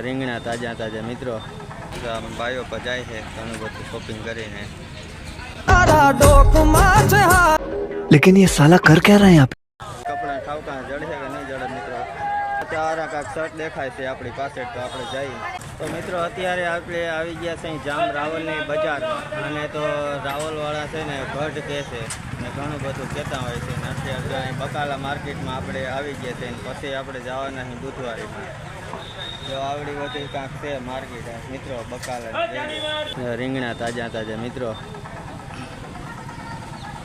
રીંગણા તાજા તાજા મિત્રો તો આમ ભાઈઓ પર જાય છે ઘણું બધું શોપિંગ કરીને लेकिन ये साला कर क्या रहा है यहाँ पे કપડાં ઠાવકા જડશે કે નહીં જડે મિત્રો ચારા કાંક શર્ટ દેખાય છે આપણી પાસે તો આપણે જઈએ તો મિત્રો અત્યારે આપણે આવી ગયા છે અહીં જામ રાવલની બજારમાં અને તો રાવલવાળા છે ને ગઢ કહે છે ને ઘણું બધું કહેતા હોય છે ને અત્યારે જો અહીં બકાલા માર્કેટમાં આપણે આવી ગયા છે ને પછી આપણે જવાના અહીં બુધવારીમાં જો આવડી બધી કાંક છે માર્કેટ મિત્રો બકાલા રીંગણા તાજા તાજા મિત્રો.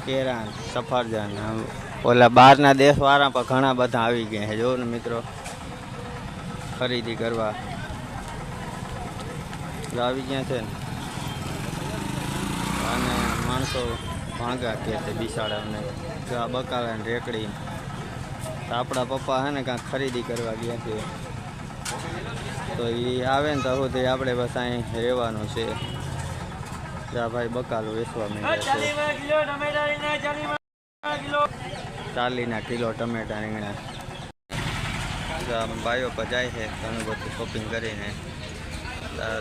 કેરાન સફરજન ઓલા બહારના દેશવાળા પણ ઘણા બધા આવી ગયા છે. જો ને મિત્રો ખરીદી કરવા. આવી ગયા છે ને. અને માણસો ભાંગા કે છે બિસાડાને. બકાલા રેકડી. આપણા પપ્પા હે ને કાંઈક ખરીદી કરવા ગયા છે. તો એ આવે ને તો સુધી આપણે બસ અહીં રહેવાનું છે. જા ભાઈ બકાલું વેચવા માંડ્યા ચાલીના કિલો ટમેટા રીંગણા ભાઈઓ પર જાય છે ઘણું બધું શોપિંગ કરીને.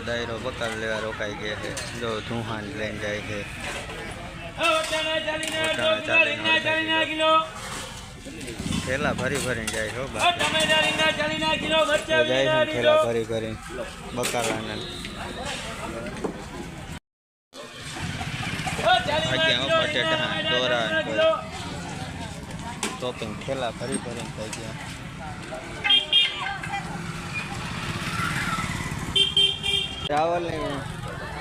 દાયરો બકાલ લેવા રોકાઈ ગયા છે. જો ધુહાન લઈને જાય છે. થેલા ભરી ભરીને જાય છો જાય છે થેલા ભરી ભરીને બકાલાના. બટેટા દોરા શોપિંગ થેલા ભરી ભરીને થઈ ગયા. રાવલની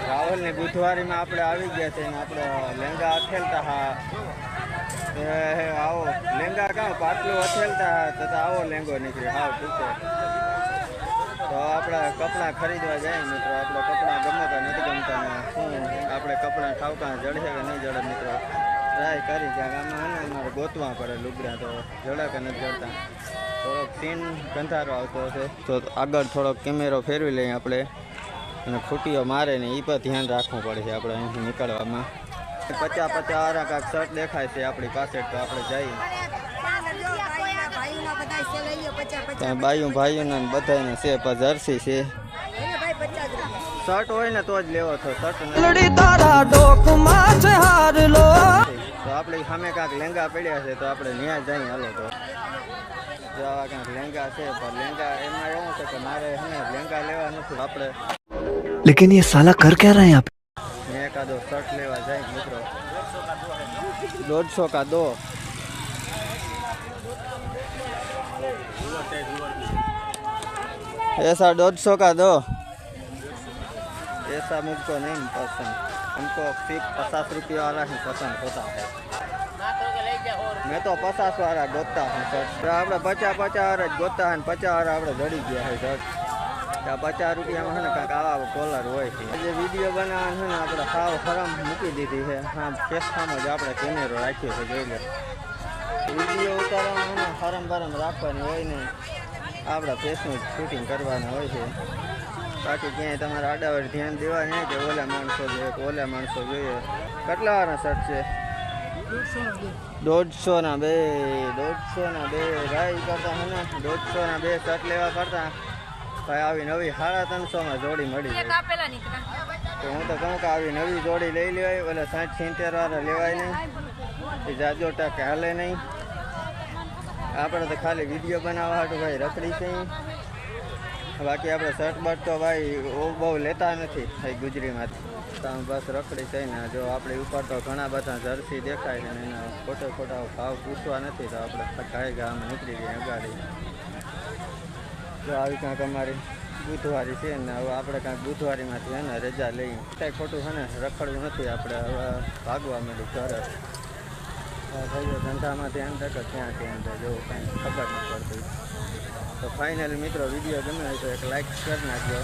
રાવલની બુધવારીમાં આપણે આવી ગયા છે ને આપણે લેંગા અથેલતા હે. આવો. લેંગા કાં? પાટલું અથેલતા તથા આવો લેંગો નીકળ્યો. હાવ ટૂંકો તો આપણે કપડાં ખરીદવા જાય મિત્રો. આપણે કપડાં ગમતા નથી ગમતા ને. શું આપણે કપડાં ઠાવકા જડશે કે નહીં જડે મિત્રો? ટ્રાય કરી ક્યાંક આમાં ને, અમારે ગોતવા પડે લુગડા તો જડે કે નથી જડતા. થોડોક સીન ગંધારો આવતો હશે. તો આગળ થોડોક કેમેરો ફેરવી લઈએ આપણે. અને ખૂટીઓ મારે ને એ પર ધ્યાન રાખવું પડે છે આપણે અહીંથી નીકળવામાં. पचास पचास देखाय से अपनी पास तो आप जाइए लेकिन ये साला कर क्या रहे हैं आप? यहाँ पे મેં એકાદો શર્ટ લેવા જાય મિત્રો દોઢસો કા દો ऐसा डेढ़ सौ का दो ऐसा मुझको नहीं पसंद हमको सिर्फ पचास रुपये वाला ही पसंद होता है मैं तो पचास वाला गोतता हूँ शर्ट तो આપણે પચાસ પચાસ વાળા જ ગોતતા હોય ને પચાસ વાળા આપણે જડી ગયા હોય શર્ટ ત્યાં પચાસ રૂપિયામાં છે ને કાંઈક આવા કોલર હોય છે. જે વીડિયો બનાવવાનો છે ને આપણે સાવ હરામ મૂકી દીધી છે. હા ફેસમાં જ આપણે કેમેરો રાખ્યો છે, જોઈ લો. વીડિયો ઉતારવાનો ને હરમ બરમ રાખવાની હોય ને, આપણા ફેસનું શૂટિંગ કરવાનું હોય છે. બાકી ક્યાંય તમારે આડાવડ ધ્યાન દેવા નહીં કે ઓલા માણસો જોઈએ કે ઓલા માણસો જોઈએ. કેટલા વાળા શર્ટ છે? દોઢસો ના બે દોઢસો ના બે. ભાઈ કરતા હે ને દોઢસો ના બે શર્ટ લેવા કરતા ભાઈ આવી નવી સાડા ત્રણસોમાં જોડી મળી તો હું તો કહું કે આવી નવી જોડી લઈ લેવાય એટલે સાઠ સિત્તેર વાળા લેવાય નહીં. એ જાજો ટકે હાલે નહીં. આપણે તો ખાલી વીડિયો બનાવવા હાટું ભાઈ રખડી છે બાકી આપણે શર્ટ બટ તો ભાઈ બહુ લેતા નથી ભાઈ ગુજરીમાંથી તો બસ રખડી છે ને જો આપણી ઉપર તો ઘણા બધા જર્સી દેખાય છે ને એના ખોટો ખોટા ભાવ પૂછવા નથી તો આપણે કાંઈ ગામ નીકળી ગયા ગાડી જો આવી કાંઈક અમારી બુધવારી છે ને હવે આપણે કાંઈક બુધવારીમાંથી ને રજા લઈ. કાંઈ ખોટું છે ને રખડવું નથી આપણે. હવે ભાગવા મળ્યું ઘરે. ભાઈઓ, ધંધામાં ધ્યાન તક ત્યાં ત્યાં જેવું, કાંઈ ખબર ન પડતી. તો ફાઇનલી મિત્રો, વીડિયો ગમે તો એક લાઈક કરી નાખજો.